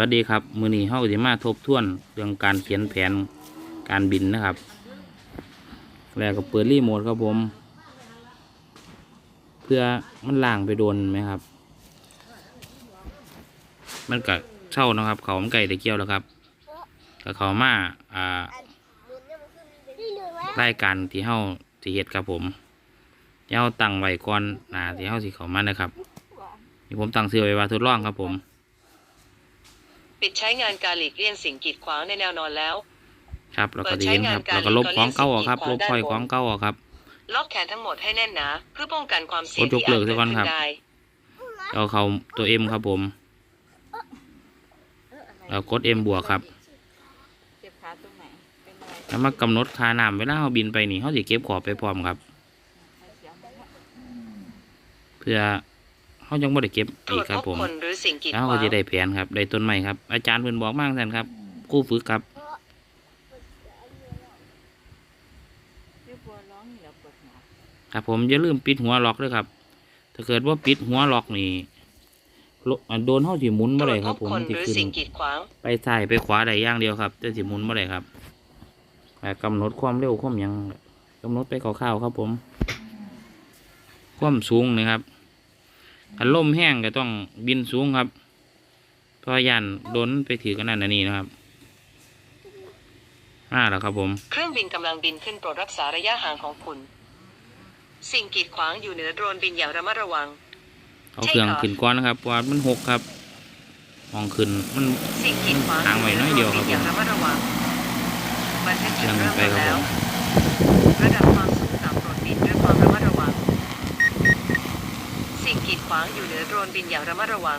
วัสดีครับ มือนี้เฮาจะมาทบทวนเรื่องการเขียนแผนการบินนะครับ แล้วก็เปิดรีโมทครับผม เพื่อมันล่างไปโดนไหมครับ มันก็เช่านะครับ เขามันไก่ตะเกียวแล้วครับก็เขามาอ่ารายการที่เฮาสิเฮ็ดครับผมที่เฮาตั้งไว้ก่อนหน้าที่เฮาสิเขามานะครับนี่ผมตั้งชื่อไว้ว่าทดลองครับผม ปิดใช้งานการหลีกเลี่ยงสิ่งกีดขวางในแนวนอนแล้ว ครับแล้วก็ดีเห็นครับแล้วก็ลบของเก่าออกครับ ลบค่อยของเก่าออกครับ ล็อกแขนทั้งหมดให้แน่นหนาเพื่อป้องกันความเสี่ยงกดยกที่เลิอาจกเกิซะดก่อนขึ้ครับนได้เอาเขาตัวเอ็มครับผมแล้วกดเอ็มบวกครับเจ็บขาตรงไหนเป็นอะไรแล้วมากำหนดค่าน้ำเวลาเราบินไปนี่เขาจะเก็บขอบไปพร้อมครับเสียงมันว่าเพื่อ เขายังไม่ได้เก็บตรอีวกจครับพบผมคนหรือสิ่งกีดแล้วขเขาวาก็งจะได้แผนครับ ได้ต้นใหม่ครับ อาจารย์เพิ่นบอกมากท่านครับกู้ฝึกครับเรียกบัวร้องนี่แล้วปวดหัวครับผมอย่าลืมปิดหัวล็อกด้วยครับ ถ้าเกิดว่าปิดหัวล็อกนี่โลอ่าโดนเขาสิหมุนตบ่รวได้จคพรับบผมคนสิหรือขึ้นสิ่งกีดขวางไปซ้ายไปขวาได้อย่างเดียวครับแต่สิหมุนบ่ได้ครับแต่กำหนดความเร็วความหยังกำหนดไปคร่าวๆครับผม ความสูงนะครับ อันลมแห้งก็ต้องบินสูงครับเพราะยันโดนไปถือกันนั่นอันนี้นะครับอ่าแล้วครับผม เครื่องบินกำลังบินขึ้นโปรดรักษาระยะห่างของคุณ สิ่งกีดขวางอยู่เหนือโดรนบินอย่างระมัดระวัง เอาเครื่องขึ้นก่อนนะครับเพราะว่ามันหกครับมองขึ้นมันสิ่งกีดขวางทางไว้น้อยเดียวครับบินอย่างระมัดระวังบันทึกเคจุรื่ดองเริ่มไปต้นครับแล้ผวมระดับความสูงต่ำโปรดบินด้วยความระมัดระวัง สิ่งกีดขวางอยู่เหนือโดรนบินอย่างระมัดระวัง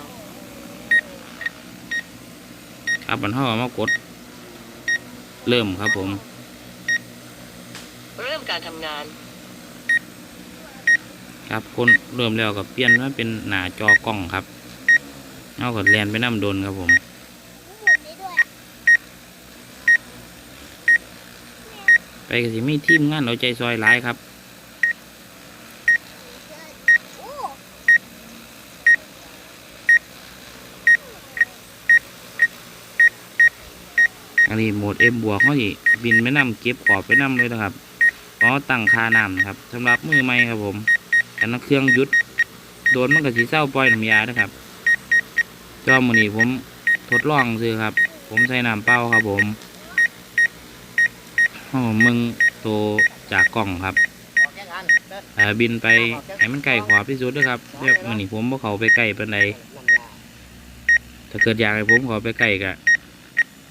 ครับมันเท่ากับมากด เริ่มครับผม เริ่มการทำงาน ครับคนเริ่มแล้วกับเปลี่ยนมาเป็นหน้าจอกล้องครับเอากับแลนไปน้ำโดนครับผมไปก็สิมีทีมงานเอาใจซอยหลายครับ อันนี้โหมดเอ็มบวกเขาสิบินไปน้ำเก็บขอบไปน้ำเลยนะครับอ๋อตั้งคาน้ำนะครับสำหรับมือใหม่ครับผมอันนั้นเครื่องยุดโดนมันก็สีเศร้าปล่อยน้ำยานะครับจอมือนี้ผมทดลองซื้อครับ ผมใส่น้ำเปล่าครับผมห้อมึงโตจากกล่องครับบินไปให้มันใกล้ขวาที่สุดด้วยครับเดี๋ยวมือนี้ผมบ่เขาไปใกล้ปานใดถ้าเกิดอยากให้ผมขาไปใกล้กะ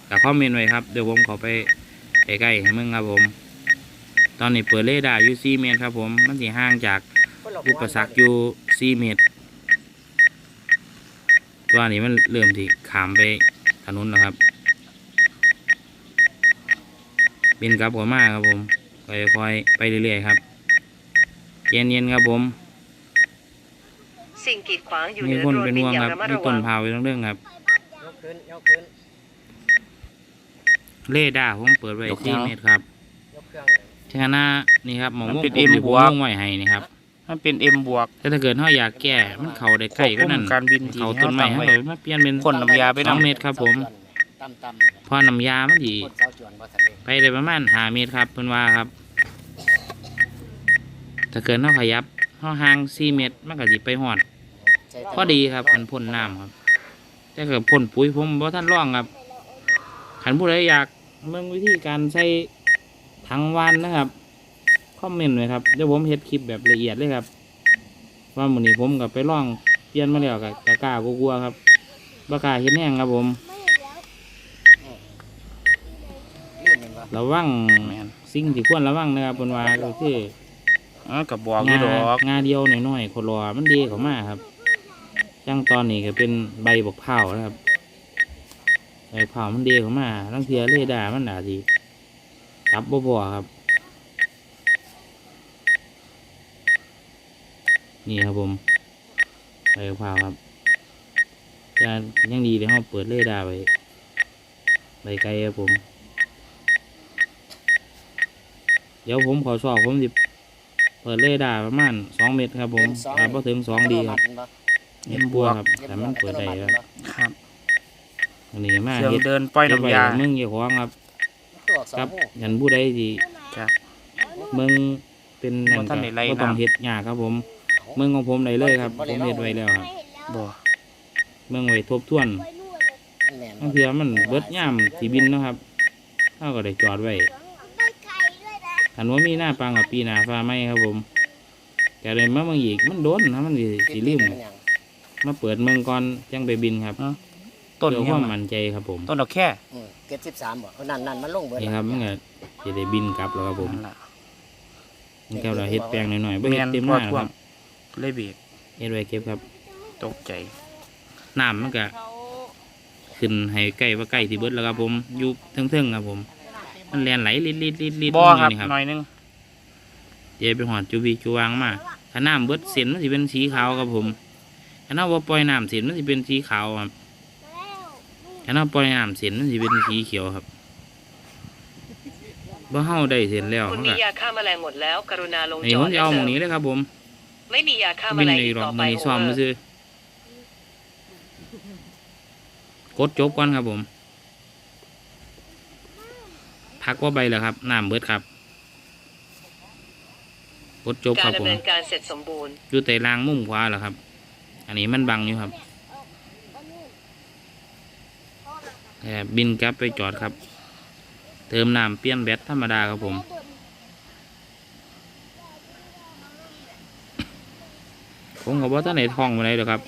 กับคอมเมนต์ไว้ครับเดี๋ยวผมเขาไปใกล้ๆให้มึงครับผม ตอนนี้เปิดเรดาร์อยู่4เมตรครับ ผมมันสิห่างจากอุปสรรคอยู่สี่เมตรตัวนี้มันเริ่มที่ขามไปถนนแล้วครับบินกลับหัวมาครับผมค่อยๆไปเรื่อยๆครับเย็นเย็นๆครับผมสิ่งกีดขวางอยู่เหมีนือคนโดรนเป็นบินห่วงอย่าคงรับระมัดมีระต้วันงพาวไว้ตรงเรื่องครับยกขึ้นยกขึ้น เรดาร์ผมเปิดไว้สี่เมตรครับยกเครื่องที่ข้างหน้านี่ครับหมองมันวงเป็นกลม M ที่ผมบวกวงไว้ให้นี่ครับมันเป็นเอ็มบวกแต่ถ้าเกิดเขาอยากแก้มันเข้าได้ใกล้ก็นั่นควบคุมการบินที่เขาต้นไม้เขาให้ตั้งไว้มาเปลี่ยนเป็นคนน้ำยาไปสองนำเมตรครับผมต่ำต่ำเพอน้ำยามันดีคนเสาจวนบ่ทันเลยไปได้ประมาณหาเมตรครับเพิ่นว่าครับ ถ้าเกิดเราขยับเราห่างสี่เมตรมันก็สิไปหอดใช้พอดีครับมันพ่นน้ำครับ แต่เกิดพ่นปุ๋ยผมบ่ท่านร่องครับ ขันผู้ใดอยากเมืองวิธีการใช้ถังวานนะครับคอมเมนต์ไว้ครับเดี๋ยวผมเฮ็ดคลิปแบบละเอียดเลยครับว่ามื้อนี้ผมก็ไปล่องเปลี่ยนมาแล้วก็กล้ากลัวๆครับบ่กล้าเฮ็ดแห้งครับผมลืมแมันวะระวังสิ่งที่ควรระวังนะครับเพิ่นว่าก็คืออ๋อกับบอกอยู่ดอกงาเดียวหน่อยๆคนรอมันดีเขามาครับจังตอนนี้ก็เป็นใบบกเผาวนะครับ ใบเผาวมันดีเขามาลังเทียเรดาร์มันอาจสิจับบ่บ่ครับ นี่ครับผมใบกะเพราครับจะยังดีเลยเราเปิดเรดาร์ไว้ใบไกลครับผม เดี๋ยวผมขอสอบผมสิเปิดเรดาร์ประมาณสองเมตรครับผมเป็นสองครับพอถึงสองดีครับแม่นบ่เอ็มบวกครับแต่มันเปิดได้ครับครับ อันนี้มาเสียงเฮ็ดเดินปล่อยน้ำยาเก็บไว้ให้มึงอย่าของครับตัวสอครังบหูยันผู้ใดที่จ้ะมึงเป็นนั่นบ่ทัก็นได้ไล่บ่ต้องน้ำเฮ็ดยากครับผมมึงของผมได้เลยครับ ผมเฮ็ดไว้แล้วครับบ่มึงไว้ทบทวนแน่นบางเทื่อมันเบิดยามสิบินเนาะครับเฮาก็ได้จอดไว้ถ้าว่ามีหน้าปังกับปีหน้าฟ้าไหมครับผมแต่เลยมาเมืองอีกมันโดนนะมันสิสิลืมเป็นหยังมาเปิดเมืองก่อนจังไปบินครับ ต้นเพื่อคยัวามงมั่นใจครับผมต้นดอกแค่อืมเก็ดสิบสามบ่เอานั่นนั่นมันลงเบิดนี่ครับมันก็จะได้บินกลับแล้วครับผมนั่นล่ะนี่ครับเราเฮ็ดแปลงหน่อยๆบ่เฮ็ดเต็มหพอน้าท่วคมรับเลยเบรกเฮ็ดไว้เก็บครับ ตกใจน้ำมันก็เขาขึ้นให้ใกล้ว่าใกล้ที่เบิดแล้วครับผมอยู่เทิงๆครับผม มันแล่นไหลลิดลิดลิดลิดบ่ลงครับนี่ครับหน่อยนึงเดี๋ยวไปหอดจูบีจูวางมาถ้าน้ำเบิดเส้นมันสิเป็นสีขาวครับผมถ้าน้าว่าปล่อยน้ำเส้นมันสิเป็นสีขาวครับ ถ้าน้าปล่อยน้ำเส้นมันสิเป็นสีเขียวครับบ่เฮาได้เส้นแล้วคุณมันมีก็ยาฆ่าแมลงหมดแล้ว กรุณาลงนี่จผอมดจะเอาหมได้องเลนี้ยเลยครับ ผม ไม่มียาฆ่าแมบินลงในอีกรอต่บอไปมือนี้ซ้อมโอมือเวอร์ซื้อกดจบก่อนครับผม พักว่าใบแล้วครับน้ำเบิดครับกดจบคัการรบผดำมเนินการเสร็จสมบูรณ์อยู่แต่ล่างมุมขวาแล้วครับ อันนี้มันบังอยู่ครับแอ บินกลับไปจอดครับ เติมน้ำเปลี่ยนแบตธรรมดาครับผมผมก็บอกท่านไหนท่องมาไหนหรอกครับ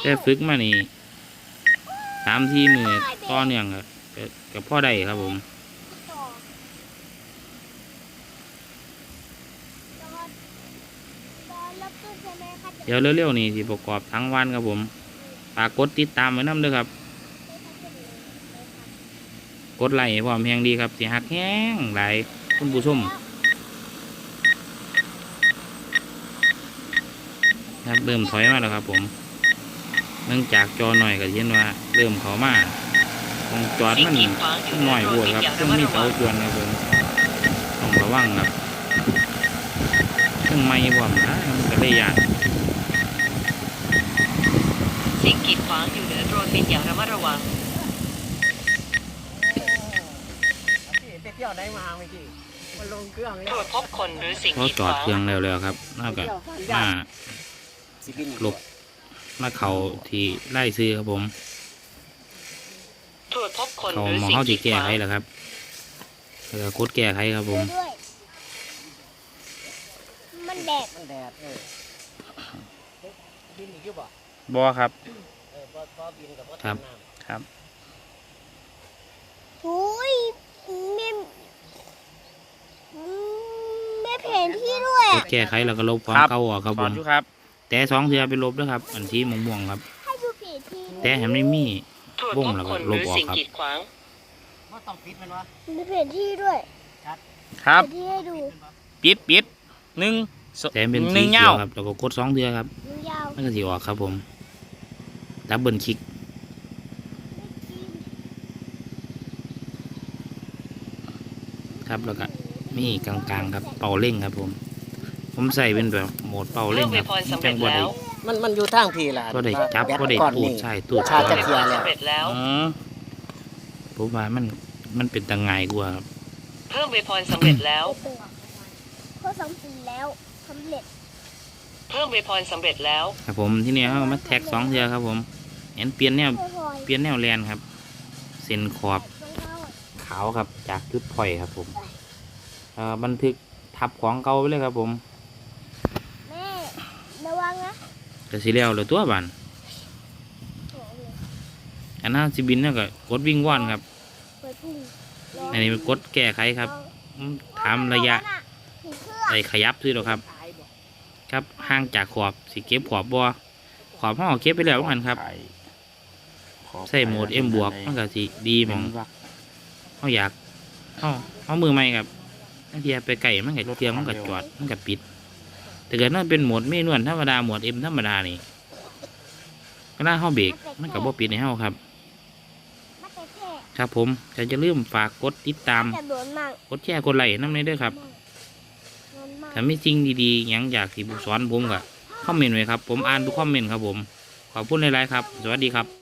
แต่ฝึกมานี่สามที่มือต่อเนื่องครับก็กับพ่อได้ครับผมเดี๋ยวเร็วๆนี่สิประกอบทั้งวันครับผมฝากกดติดตามไว้น้ำด้วยครับ กดไลค์ให้พร้อมแหงดีครับสิหักแห้งหลายคุณผู้ชมครับเริ่มถอยมาแล้วครับผม เนื่องจากจอหน่อยก็เห็นว่าเริ่มเขามาของจอดมันหน่อยโดบวนบินครับซึ่งมีเสาจวนครับผมต้องระวังครับซึ่งไม่พร้อมนะมันก็ได้ยากสิ่งกีดขวางอยู่เหนือโดรนบินอย่างระมัดระวัง ไป เที่ยวได้มาเมื่อกี้มันลงเครื่องตรวจพบคนหรือสิ่งพอกีดจขอดวางเครื่องแล้วแล้วครับน่าก็มาสิบินหลบมาเขาที่ไล่ซื้อครับผมตรวจพบคนเขาหรือหมองสิ่งเขากีจะดแก้ขวางไขแล้วครับแล้วก็กดแก้ไขครับผมมันแดดมันแดดเออบินอีกอยู่บ่บ่ครับ เออบ่บ่บินกับบ่ครับ ทำน้ำ ครับหุย มีไม่แผนที่ด้วยกดแก้ไขแล้วก็ลบความครับ เก่าออกครับสผอนมอยู่ครับ แต่สองเทือไปลบด้วยครับ อันที่ม่วงๆครับ ให้ดูแผนที่แต่แหมไม่มี ตรวจวงพบแล้วก็คนหลรืบอออกสิ่งครับกีดขวางบ่ต้องปิดมันวะมีแผนที่ด้วยครับแผนที่ให้ดูปิดปิดหนึ่งสองแต่เป็นหสีนึ่งเขีเงายวครับแล้วก็กดสองเทือครับดูยาว มันก็สีออกครับผมดับเบิลคลิก ครับแล้วก็มีกลางๆครับเป่าเร่งครับผม ผมใส่เป็นแบบโหมดเป่าเพื่เร่องเวครับพรสำจัเร็งจบ่ได้แล้วมันมันอยู่ทางพี่ล่ะก็ได้จับแบบก็ได้ก้อนตูดนี่ใช่ตูดชาเพื่ติอจะเวเคลีพยร์แล้วรสำเร็จแล้วอืมผมว่ามันมันเป็นตังไงกว่าครับเพิ่มเวพรสำเร็จแล้วข้อสองสี่แล้วสำเร็จเพิ่มเวพรสำเร็จแล้ว ครับผมที่นี่เขาก็มาแท็กสองเทือครับผมเห็นเปลี่ยนแนวค่อยเปลี่ยนแนวแลนครับ เส้นขอบๆต้องเข้าขาวครับ จากจุดพอยครับ ผมเอ่อบันทึกทับของเก่าไปเลยครับ ผมแม่ระวังนะก็สิแล้วเลยตัวบันอันนั้นสิบินเนี่ยก็กดวิ่งว่อนครับเปิดพุ่งอันนี้เป็นกดแก้ไขครับอืมถามระยะไอ้ขยับซื้อหรอกครับ ครับห่างจากขอบสิเก็บขอบบ่ขอบห้องเก็บไปแล้วเหมือนกันครับถ่ายขอใส่โหมด M บวกมันก็สิดีหมเป็องนวัก เขาอยากเขาเขามือใหม่ครับบางทีไปไก่มันก็เทียงมันก็จอดมันก็ปิด แต่เกิดนั่นเป็นโหมดเมนวนธรรมดาโหมดเอ็มธรรมดานี่ก็น่าเข้าเบรกมันกับบ่ปิดในเฮาครับ ครับผมจะจะลืมฝากกดติดตามกดแชร์กดไลค์น้ำในเด้อครับถ้าไม่จริงดีๆยังอยากที่บุสอนผมก็คอมเมนต์ไว้ครับ ผมอ่านทุกคอมเมนต์ครับผม ขอบคุณหลายๆครับ สวัสดีครับ